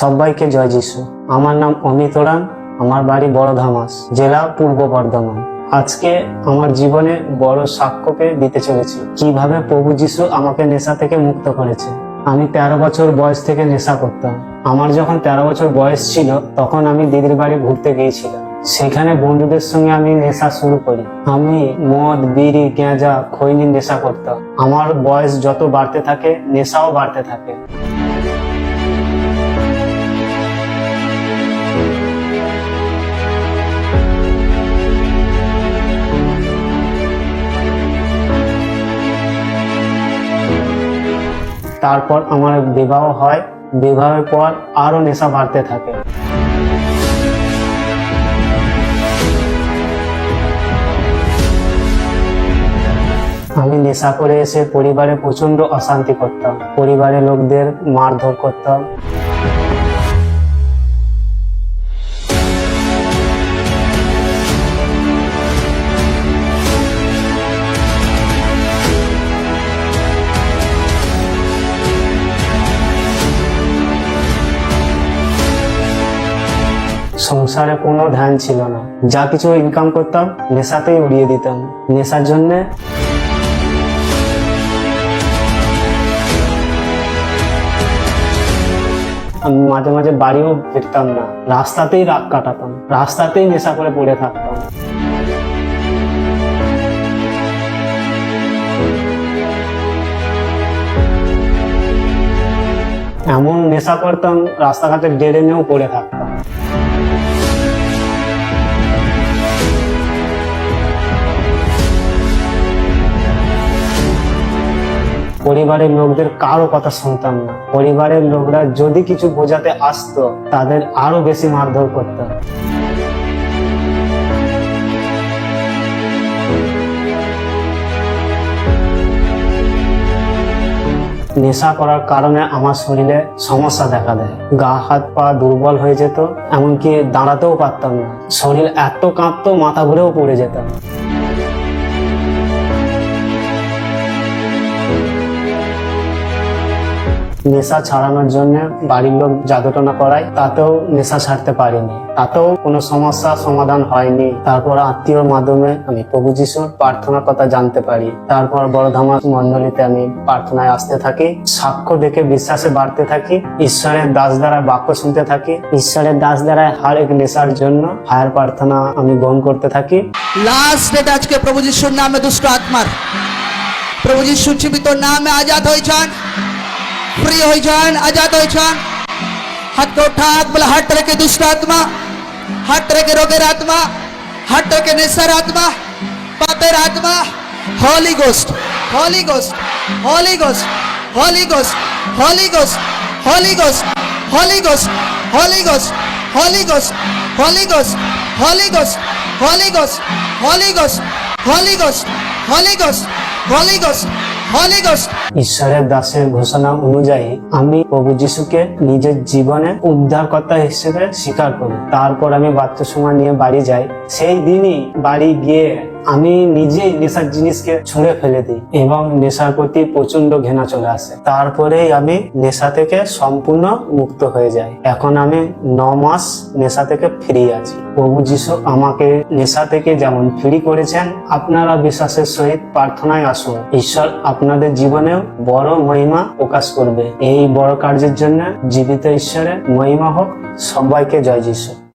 সবাইকে জয় যিশু। আমার নাম অমিত ওরান আমার বাড়ি বড় ধামাস জেলা পূর্ব বর্ধমান। আজকে আমার জীবনে বড় সাক্ষ্যকে দিতে চলেছি। কীভাবে প্রভু যিশু আমাকে নেশা থেকে মুক্ত করেছে। আমি তেরো বছর বয়স থেকে নেশা করতাম। আমার যখন তেরো বছর বয়স ছিল, তখন আমি দিদির বাড়ি ঘুরতে গিয়েছিলাম। সেখানে বন্ধুদের সঙ্গে আমি নেশা শুরু করি। আমি মদ, বিড়ি গাঁজা খৈনি নেশা করতাম। আমার বয়স যত বাড়তে থাকে, নেশাও বাড়তে থাকে। তারপর আমার বিবাহ হয়। বিবাহের পর আরও নেশা বাড়তে থাকে। আমি নেশা করে এসে পরিবারে প্রচণ্ড অশান্তি করতাম। পরিবারের লোকদের মারধর করতাম। সংসারে কোনো ধ্যান ছিল না। যা কিছু ইনকাম করতাম, নেশাতেই উড়িয়ে দিতাম। নেশার জন্যে আমি মাঝে মাঝে বাড়িও ফিরতাম না। রাস্তাতেই রাত কাটাতাম। রাস্তাতেই নেশা করে পড়ে থাকতাম। এমন নেশা করতাম, রাস্তাঘাটে ড্রেনেও পড়ে থাকতাম। পরিবারের লোকদের কারও কথা শুনতাম না। পরিবারের লোকরা যদি কিছু বোঝাতে আসতো, তাদের আরও বেশি মারধর করতাম। নেশা করার কারণে আমার শরীরে সমস্যা দেখা দেয়। গা, হাত, পা দুর্বল হয়ে যেত, এমনকি দাঁড়াতেও পারতাম না। শরীর এত কাঁপতো, মাথা ঘুরেও পড়ে যেতাম। নেশা ছাড়ানোর জন্য বাড়ির লোক জাদুটনা করায়, তাতেও নেশা ছাড়তে পারিনি। তাতেও কোনো সমস্যা সমাধান হয়নি। তারপর আত্মীয়র মাধ্যমে আমি প্রভু যিশুর প্রার্থনার কথা জানতে পারি। তারপর বড় ধামা মন্ডলীতে আমি প্রার্থনায় আসতে থাকি, সাক্ষ্য দেখে বিশ্বাসে বাড়তে থাকি, ঈশ্বরের দাস দ্বারা বাক্য শুনতে থাকি, ঈশ্বরের দাস দ্বারা হার এক নেশার জন্য হায়ার প্রার্থনা আমি গ্রহণ করতে থাকি। লাস্ট ডেট আজকে প্রভু যিশুর নামে দুষ্ট আত্মার। প্রভু যিশু জীবিত নামে আজাদ হয়ে যান ফ্রি হয়ে যান আজাদ হয়ে যান হাত উঠা হাত বলে হাট রেখে দুষ্ট আত্মা হাট রেখে রোগের আত্মা হাট রেখে নেশার আত্মা পাপের আত্মা holy ghost holy ghost holy ghost holy ghost holy ghost holy ghost holy ghost holy ghost holy ghost holy ghost holy ghost holy ghost holy ghost holy ghost holy ghost holy ghost holy ghost ঈশ্বরের দাসের ঘোষণা অনুযায়ী আমি প্রভু যিশুকে নিজের জীবনে উদ্ধারকর্তা হিসেবে স্বীকার করি। তারপর আমি বাচ্চা সময় নিয়ে বাড়ি যাই। সেই দিনই বাড়ি গিয়ে আমি নিজেই নেশার জিনিসকে ছুঁড়ে ফেলে দিই এবং নেশার প্রতি প্রচণ্ড ঘৃণা চলে আসে। তারপরেই আমি নেশা থেকে সম্পূর্ণ মুক্ত হয়ে যাই। এখন আমি ন মাস নেশা থেকে ফ্রি আছি। প্রভু যিশু আমাকে নেশা থেকে যেমন ফ্রি করেছেন, আপনারা বিশ্বাসের সহিত প্রার্থনায় আসুন। ঈশ্বর আপনাদের জীবনেও বড় মহিমা প্রকাশ করবে। এই বড় কার্যের জন্য জীবিত ঈশ্বরের মহিমা হোক। সবাইকে জয় যিশু।